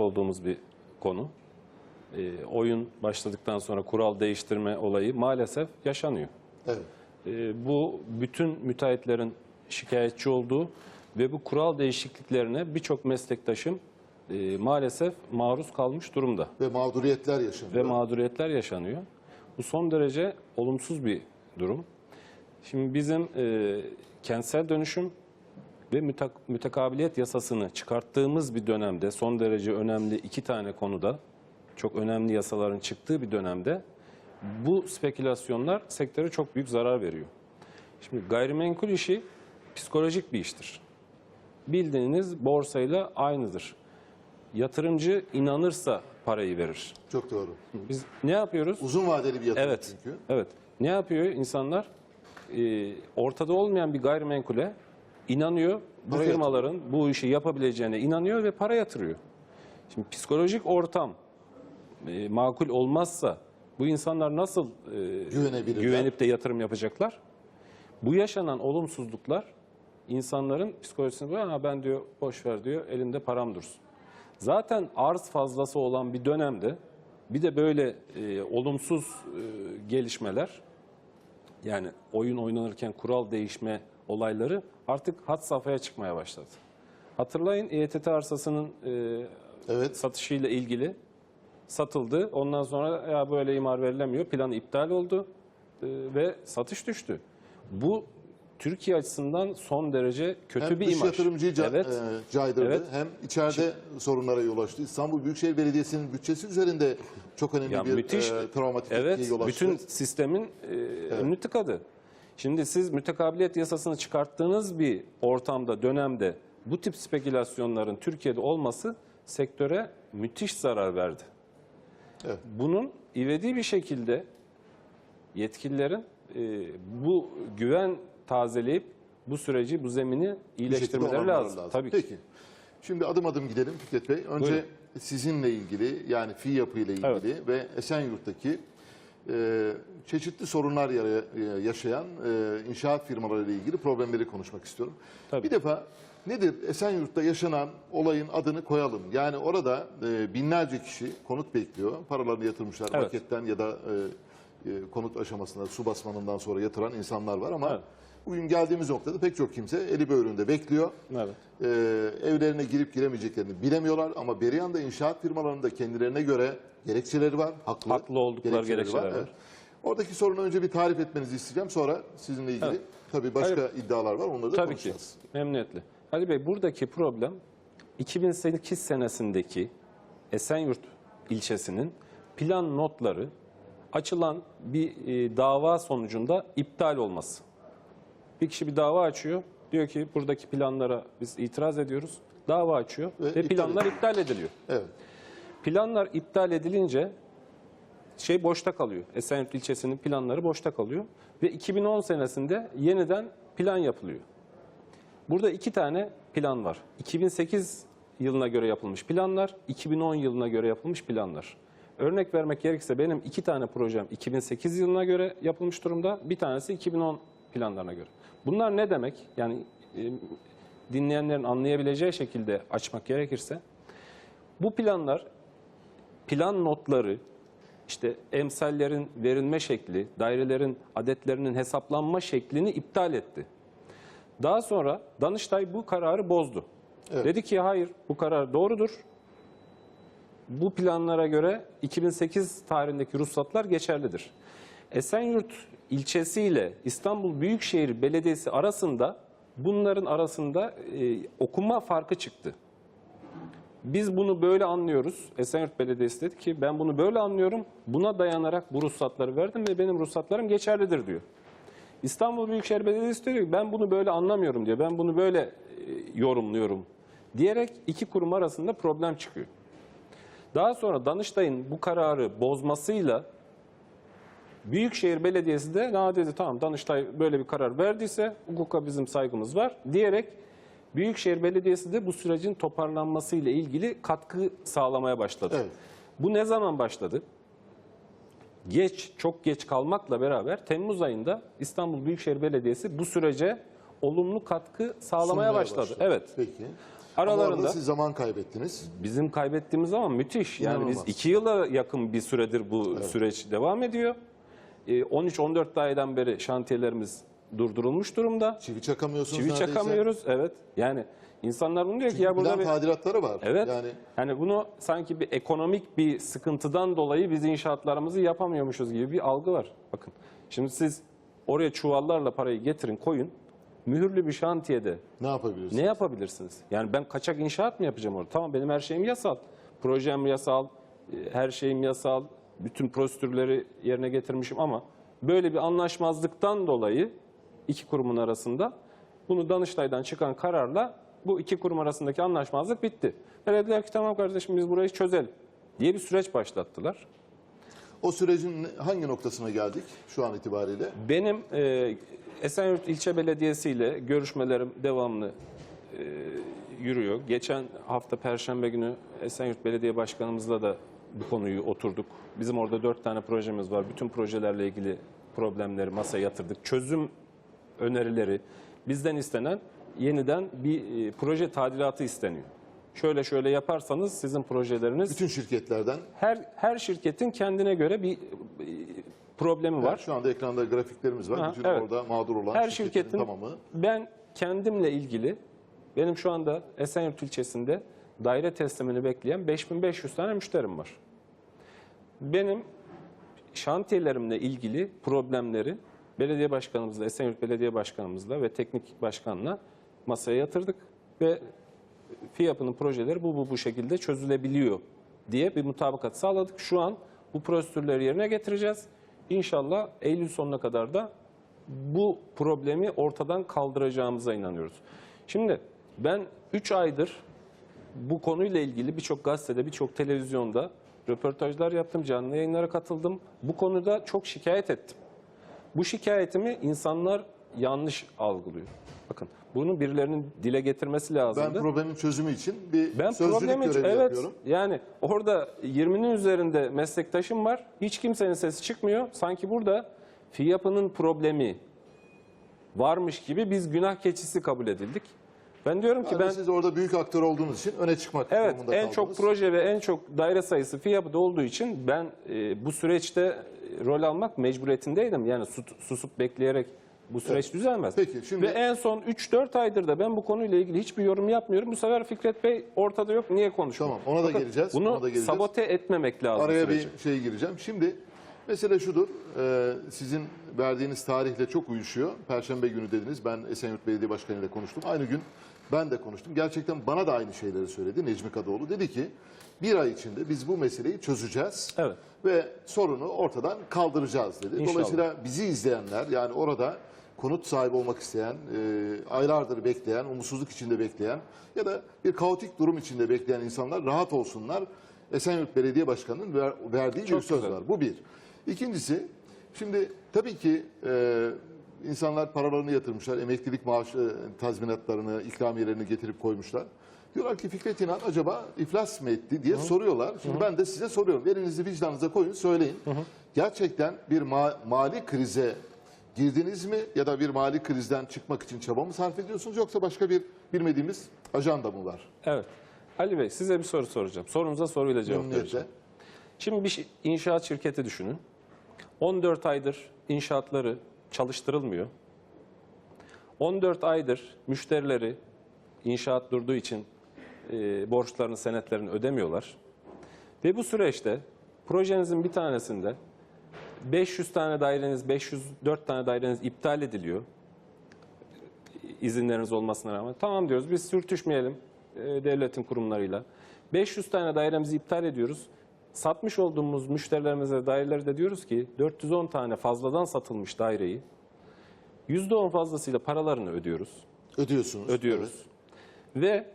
olduğumuz bir konu. Ee, oyun başladıktan sonra kural değiştirme olayı maalesef yaşanıyor. Evet. Ee, bu bütün müteahhitlerin şikayetçi olduğu ve bu kural değişikliklerine birçok meslektaşım e, maalesef maruz kalmış durumda Ve mağduriyetler yaşanıyor. ve mağduriyetler yaşanıyor. Bu son derece olumsuz bir durum. Şimdi bizim e, kentsel dönüşüm ve mütek- mütekabiliyet yasasını çıkarttığımız bir dönemde son derece önemli iki tane konuda çok önemli yasaların çıktığı bir dönemde bu spekülasyonlar sektöre çok büyük zarar veriyor. Şimdi gayrimenkul işi psikolojik bir iştir. Bildiğiniz borsayla aynıdır. Yatırımcı inanırsa parayı verir. Çok doğru. Biz ne yapıyoruz? Uzun vadeli bir yatırım Evet. çünkü. Evet. Ne yapıyor insanlar? Ee, ortada olmayan bir gayrimenkule inanıyor. Bu Para firmaların bu işi yapabileceğine inanıyor ve para yatırıyor. Şimdi psikolojik ortam e, makul olmazsa bu insanlar nasıl e, güvenip de yatırım yapacaklar? Bu yaşanan olumsuzluklar insanların psikolojisini "Ha, ben diyor boş ver diyor elinde param dursun. Zaten arz fazlası olan bir dönemde bir de böyle e, olumsuz e, gelişmeler yani oyun oynanırken kural değişme olayları artık hat safhaya çıkmaya başladı. Hatırlayın İETT arsasının e, Evet. satışıyla ilgili satıldı. Ondan sonra ya böyle imar verilemiyor. Plan iptal oldu e, ve satış düştü. Bu Türkiye açısından son derece kötü Hem bir imaj. yatırımcıyı ca- evet. e, caydırdı Evet. hem içeride sorunlara yol açtı. İstanbul Büyükşehir Belediyesi'nin bütçesi üzerinde çok önemli Ya bir müthiş. e, travmatik evet, yol açtı. bütün sistemin e, önünü tıkadı. Şimdi siz mütekabiliyet yasasını çıkarttığınız bir ortamda, dönemde bu tip spekülasyonların Türkiye'de olması sektöre müthiş zarar verdi. Evet. Bunun ivedi bir şekilde yetkililerin e, bu güven tazeleyip bu süreci, bu zemini iyileştirmeleri onarmaları lazım. Tabii ki. Peki. Şimdi adım adım gidelim Fikret Bey. Önce Buyurun. sizinle ilgili yani fi yapı ile ilgili Evet. ve Esenyurt'taki e, çeşitli sorunlar e, yaşayan e, inşaat firmaları ile ilgili problemleri konuşmak istiyorum. Tabii. Bir defa nedir Esenyurt'ta yaşanan olayın adını koyalım. Yani orada e, binlerce kişi konut bekliyor. Paralarını yatırmışlar Evet. ya da e, konut aşamasında su basmanından sonra yatıran insanlar var ama Evet. bugün geldiğimiz noktada pek çok kimse eli böğründe bekliyor. Evet. Ee, evlerine girip giremeyeceklerini bilemiyorlar ama bir yanda inşaat firmalarında kendilerine göre gerekçeleri var. Haklı, Haklı oldukları gerekçeler var. Evet. Oradaki sorunu önce bir tarif etmenizi isteyeceğim. Sonra sizinle ilgili Evet. tabii başka iddialar var. Onları da Tabii ki. konuşacağız. Memnuniyetle. Ali Bey buradaki problem 2008 senesindeki Esenyurt ilçesinin plan notları açılan bir e, dava sonucunda iptal olması. Bir kişi bir dava açıyor. Diyor ki buradaki planlara biz itiraz ediyoruz. Dava açıyor Ve ve, iptal planlar ediliyor. iptal ediliyor. Evet. Planlar iptal edilince şey boşta kalıyor. Esenyurt ilçesinin planları boşta kalıyor. Ve 2010 senesinde yeniden plan yapılıyor. Burada iki tane plan var. 2008 yılına göre yapılmış planlar, 2010 yılına göre yapılmış planlar. Örnek vermek gerekirse benim iki tane projem 2008 yılına göre yapılmış durumda, bir tanesi 2010 planlarına göre. Bunlar ne demek? Yani e, dinleyenlerin anlayabileceği şekilde açmak gerekirse, bu planlar plan notları, işte emsallerin verilme şekli, dairelerin adetlerinin hesaplanma şeklini iptal etti. Daha sonra Danıştay bu kararı bozdu. Evet. Dedi ki hayır bu karar doğrudur. Bu planlara göre 2008 tarihindeki ruhsatlar geçerlidir. Esenyurt ilçesiyle İstanbul Büyükşehir Belediyesi arasında bunların arasında e, okuma farkı çıktı. Biz bunu böyle anlıyoruz. Esenyurt Belediyesi dedi ki ben bunu böyle anlıyorum. Buna dayanarak bu ruhsatları verdim ve benim ruhsatlarım geçerlidir diyor. İstanbul Büyükşehir Belediyesi diyor ki ben bunu böyle anlamıyorum diyor. Ben bunu böyle e, yorumluyorum diyerek iki kurum arasında problem çıkıyor. Daha sonra Danıştay'ın bu kararı bozmasıyla Büyükşehir Belediyesi de "Na," dedi tamam Danıştay böyle bir karar verdiyse hukuka bizim saygımız var diyerek Büyükşehir Belediyesi de bu sürecin toparlanmasıyla ilgili katkı sağlamaya başladı. Evet. Bu ne zaman başladı? Geç, çok geç kalmakla beraber Temmuz ayında İstanbul Büyükşehir Belediyesi bu sürece olumlu katkı sağlamaya Sunmaya başladı. Evet. Peki. Ama Aralarında siz zaman kaybettiniz. bizim kaybettiğimiz zaman müthiş. Yani İnanılmaz. biz iki yıla yakın bir süredir bu süreç devam ediyor. Ee, 13-14 aydan beri şantiyelerimiz durdurulmuş durumda. Çivi çakamıyorsunuz Çivi neredeyse. çakamıyoruz. Evet. Yani insanlar bunu diyor ki ya burada Plan bir... tadilatları var. Evet. Yani Yani bunu sanki bir ekonomik bir sıkıntıdan dolayı biz inşaatlarımızı yapamıyormuşuz gibi bir algı var. Bakın. Şimdi siz oraya çuvallarla parayı getirin, koyun. Mühürlü bir şantiyede ne yapabiliriz? ne yapabilirsiniz? Yani ben kaçak inşaat mı yapacağım orada? Tamam benim her şeyim yasal. Projem yasal, e, her şeyim yasal. Bütün prosedürleri yerine getirmişim ama böyle bir anlaşmazlıktan dolayı iki kurumun arasında bunu Danıştay'dan çıkan kararla bu iki kurum arasındaki anlaşmazlık bitti. Dediler ki tamam kardeşim biz burayı çözelim diye bir süreç başlattılar. O sürecin hangi noktasına geldik şu an itibariyle? Benim e, Esenyurt İlçe Belediyesi ile görüşmelerim devamlı e, yürüyor. Geçen hafta Perşembe günü Esenyurt Belediye Başkanımızla da bu konuyu oturduk. Bizim orada dört tane projemiz var. Bütün projelerle ilgili problemleri masaya yatırdık. Çözüm önerileri bizden istenen yeniden bir e, proje tadilatı isteniyor. Şöyle şöyle yaparsanız sizin projeleriniz Bütün şirketlerden her her şirketin kendine göre bir problemi var. şu anda ekranda grafiklerimiz var. Ha, Bütün evet. orada mağdur olan Her şirketin tamamı. ben kendimle ilgili benim şu anda Esenyurt ilçesinde daire teslimini bekleyen 5500 tane müşterim var. Benim şantiyelerimle ilgili problemleri belediye başkanımızla, Esenyurt Belediye Başkanımızla ve teknik başkanla masaya yatırdık ve FİAP'ın projeleri bu bu bu şekilde çözülebiliyor diye bir mutabakat sağladık. Şu an bu prosedürleri yerine getireceğiz. İnşallah Eylül sonuna kadar da bu problemi ortadan kaldıracağımıza inanıyoruz. Şimdi ben 3 aydır bu konuyla ilgili birçok gazetede, birçok televizyonda röportajlar yaptım, canlı yayınlara katıldım. Bu konuda çok şikayet ettim. Bu şikayetimi insanlar yanlış algılıyor. Bakın bunu birilerinin dile getirmesi lazımdı. Ben problemin çözümü için bir Ben problemi görevi evet yapıyorum. yani orada 20'nin üzerinde meslektaşım var. Hiç kimsenin sesi çıkmıyor. Sanki burada FİAP'ının problemi varmış gibi biz günah keçisi kabul edildik. Ben diyorum ki Yani ben siz orada büyük aktör olduğunuz için öne çıkmak evet durumunda en kaldınız. çok proje ve en çok daire sayısı FİAP'da olduğu için ben e, bu süreçte rol almak mecburiyetindeydim. Yani susup bekleyerek bu süreç düzelmez. Peki, şimdi- Ve en son 3-4 aydır da ben bu konuyla ilgili hiçbir yorum yapmıyorum. Bu sefer Fikret Bey ortada yok. Niye konuşmuyor? Tamam, ona da geleceğiz, Bunu ona da geleceğiz. sabote etmemek lazım Araya süreci. bir şey gireceğim. Şimdi mesele şudur. e, sizin verdiğiniz tarihle çok uyuşuyor. Perşembe günü dediniz. Ben Esenyurt Belediye Başkanı ile konuştum. Aynı gün ben de konuştum. Gerçekten bana da aynı şeyleri söyledi Necmi Kadıoğlu. Dedi ki bir ay içinde biz bu meseleyi çözeceğiz. Evet. Ve sorunu ortadan kaldıracağız dedi. İnşallah. Dolayısıyla bizi izleyenler yani orada konut sahibi olmak isteyen, e, aylardır bekleyen, umutsuzluk içinde bekleyen ya da bir kaotik durum içinde bekleyen insanlar rahat olsunlar. Esenyurt Belediye Başkanı'nın ver- verdiği Çok bir söz güzel. var. Bu bir. İkincisi, şimdi tabii ki e, insanlar paralarını yatırmışlar, emeklilik maaş e, tazminatlarını, ikramiyelerini getirip koymuşlar. Diyorlar ki Fikret İnan acaba iflas mı etti diye soruyorlar. Şimdi ben de size soruyorum. Elinizi vicdanınıza koyun, söyleyin. Gerçekten bir ma- mali krize girdiniz mi ya da bir mali krizden çıkmak için çaba mı sarf ediyorsunuz yoksa başka bir bilmediğimiz ajanda mı var? Evet. Ali Bey size bir soru soracağım. Sorunuza soruyla cevap Memnuniyetle. vereceğim. Şimdi bir şi- inşaat şirketi düşünün. 14 aydır inşaatları çalıştırılmıyor. 14 aydır müşterileri inşaat durduğu için e, borçlarını, senetlerini ödemiyorlar. Ve bu süreçte projenizin bir tanesinde 500 tane daireniz, 504 tane daireniz iptal ediliyor. İzinleriniz olmasına rağmen. Tamam diyoruz biz sürtüşmeyelim e, devletin kurumlarıyla. 500 tane dairemizi iptal ediyoruz. Satmış olduğumuz müşterilerimize daireleri de diyoruz ki 410 tane fazladan satılmış daireyi %10 fazlasıyla paralarını ödüyoruz Ödüyorsunuz. ödüyoruz. Ve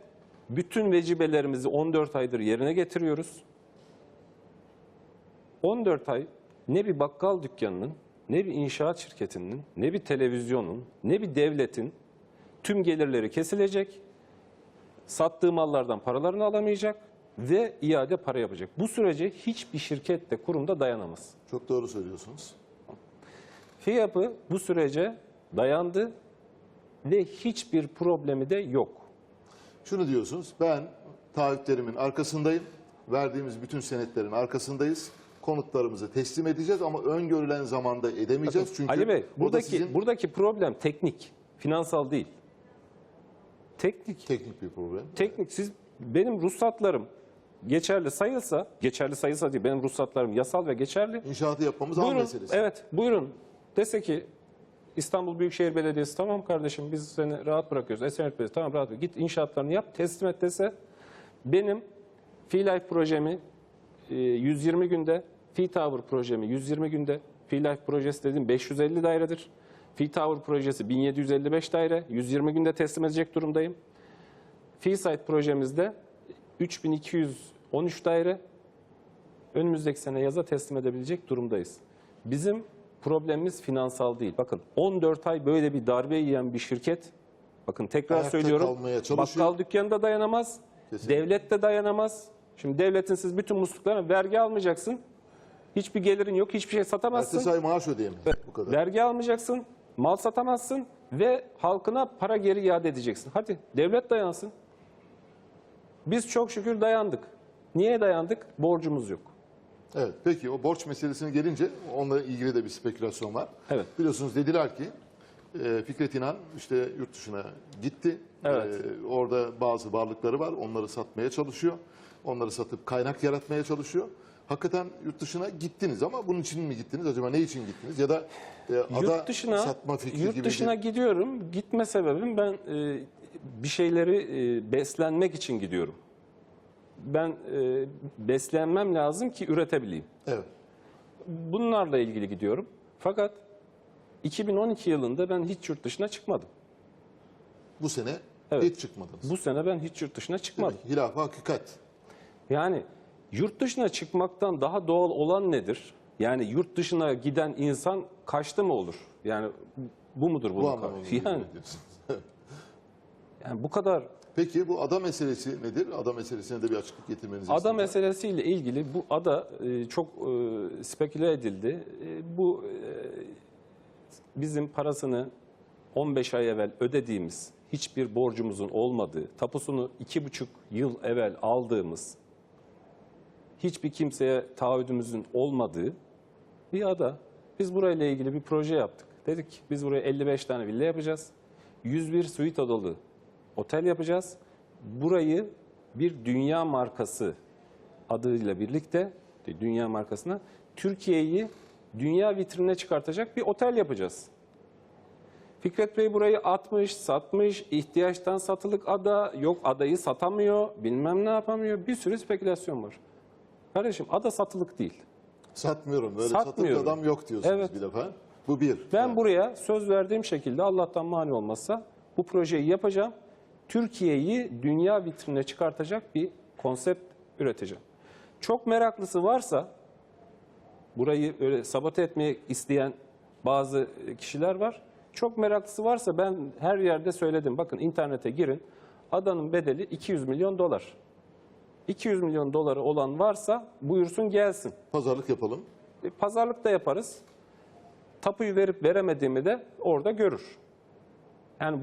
bütün vecibelerimizi 14 aydır yerine getiriyoruz. 14 ay ne bir bakkal dükkanının, ne bir inşaat şirketinin, ne bir televizyonun, ne bir devletin tüm gelirleri kesilecek. Sattığı mallardan paralarını alamayacak ve iade para yapacak. Bu sürece hiçbir şirket de kurumda dayanamaz. Çok doğru söylüyorsunuz. FİAP'ı bu sürece dayandı ve hiçbir problemi de yok. Şunu diyorsunuz, ben taahhütlerimin arkasındayım, verdiğimiz bütün senetlerin arkasındayız. Konutlarımızı teslim edeceğiz ama öngörülen zamanda edemeyeceğiz. Çünkü Ali Bey, buradaki sizin buradaki problem teknik, finansal değil. Teknik. teknik bir problem. Teknik siz benim ruhsatlarım geçerli sayılsa, geçerli sayılsa değil benim ruhsatlarım yasal ve geçerli. İnşaatı yapmamız an Buyurun, meselesi. evet buyurun. Dese ki İstanbul Büyükşehir Belediyesi tamam kardeşim biz seni rahat bırakıyoruz. Esenyurt Belediyesi tamam rahat bırak. Git inşaatlarını yap teslim et dese benim Fee Life projemi 120 günde, Fee Tower projemi 120 günde, Fee Life projesi dediğim 550 dairedir. Fee Tower projesi 1755 daire, 120 günde teslim edecek durumdayım. Fee Site projemizde 3213 daire, önümüzdeki sene yaza teslim edebilecek durumdayız. Bizim problemimiz finansal değil. Bakın 14 ay böyle bir darbe yiyen bir şirket, bakın tekrar Ayakta söylüyorum, bakkal dükkanı da dayanamaz, Kesinlikle. devlet de dayanamaz. Şimdi devletin siz bütün musluklarına vergi almayacaksın, hiçbir gelirin yok, hiçbir şey satamazsın. Ertesi ay maaş ödeyemeyiz. Bu kadar. Vergi almayacaksın, mal satamazsın ve halkına para geri iade edeceksin. Hadi devlet dayansın. Biz çok şükür dayandık. Niye dayandık? Borcumuz yok. Evet. Peki o borç meselesine gelince onunla ilgili de bir spekülasyon var. Evet. Biliyorsunuz dediler ki e, Fikret İnan işte yurt dışına gitti. Evet. E, orada bazı varlıkları var. Onları satmaya çalışıyor. Onları satıp kaynak yaratmaya çalışıyor. Hakikaten yurt dışına gittiniz ama bunun için mi gittiniz? Acaba ne için gittiniz? Ya da e, ada yurt dışına satma fikri yurt gibi dışına bir... gidiyorum. Gitme sebebim ben e, bir şeyleri e, beslenmek için gidiyorum. Ben e, beslenmem lazım ki üretebileyim. Evet. Bunlarla ilgili gidiyorum. Fakat 2012 yılında ben hiç yurt dışına çıkmadım. Bu sene Evet. hiç çıkmadınız. Bu sene ben hiç yurt dışına çıkmadım. Demek ki hilaf-ı hakikat. Yani yurt dışına çıkmaktan daha doğal olan nedir? Yani yurt dışına giden insan kaçtı mı olur? Yani bu mudur bunun? Bu anlamda yani, yani bu kadar Peki bu ada meselesi nedir? Ada meselesine de bir açıklık getirmenizi ada meselesiyle ilgili bu ada e, çok e, speküle edildi. E, bu e, bizim parasını 15 ay evvel ödediğimiz, hiçbir borcumuzun olmadığı, tapusunu 2,5 yıl evvel aldığımız, hiçbir kimseye taahhüdümüzün olmadığı bir ada. Biz burayla ilgili bir proje yaptık. Dedik ki biz buraya 55 tane villa yapacağız. 101 suite odalı otel yapacağız. Burayı bir dünya markası adıyla birlikte dünya markasına Türkiye'yi dünya vitrinine çıkartacak bir otel yapacağız. Fikret Bey burayı atmış, satmış, ihtiyaçtan satılık ada, yok adayı satamıyor, bilmem ne yapamıyor. Bir sürü spekülasyon var. Kardeşim ada satılık değil. Satmıyorum. Böyle Satmıyorum. satılık adam yok diyorsunuz Evet. bir defa. Bu bir. Ben Evet. buraya söz verdiğim şekilde Allah'tan mani olmazsa bu projeyi yapacağım. Türkiye'yi dünya vitrinine çıkartacak bir konsept üreteceğim. Çok meraklısı varsa burayı öyle sabote etmeye isteyen bazı kişiler var. Çok meraklısı varsa ben her yerde söyledim. Bakın internete girin. Adanın bedeli 200 milyon dolar. 200 milyon doları olan varsa buyursun gelsin. Pazarlık yapalım. E, Pazarlık da yaparız. Tapuyu verip veremediğimi de orada görür. Yani